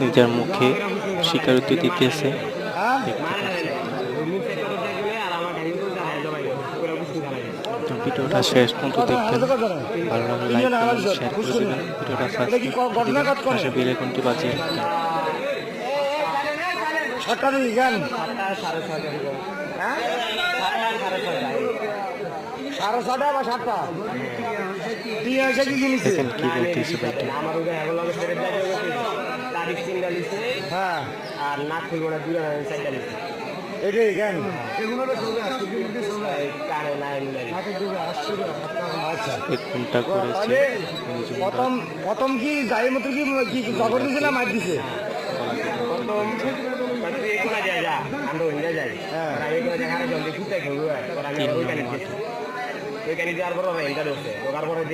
নিজের মুখে স্বীকারোক্তি দিতেছে। ভিডিওটা শেষ পর্যন্ত দেখবেন। ভালো লাগলে লাইক করবেন শেয়ার করে দেবেন। ভিডিওটা সাবস্ক্রাইব পাশে বেল আইকনটি বাজিয়ে রাখবেন। হ্যাঁ? সাড়ে ছটা বা সাতটা? দেখেন কি বলতেছে ভাইটি হ্যাঁ আর নাক খুলবো দুই চারটা লিখছে এটাই জ্ঞান কানে নাই এক ঘণ্টা করেছে। প্রথম প্রথম কি গাড়ির মতো কি কি কি দিছে না মার দিছে? যা আমরা ওইখানে যাই। হ্যাঁ। ওইখানে যাওয়ার পর ওরা এন্টার হচ্ছে। ঢোকার পরে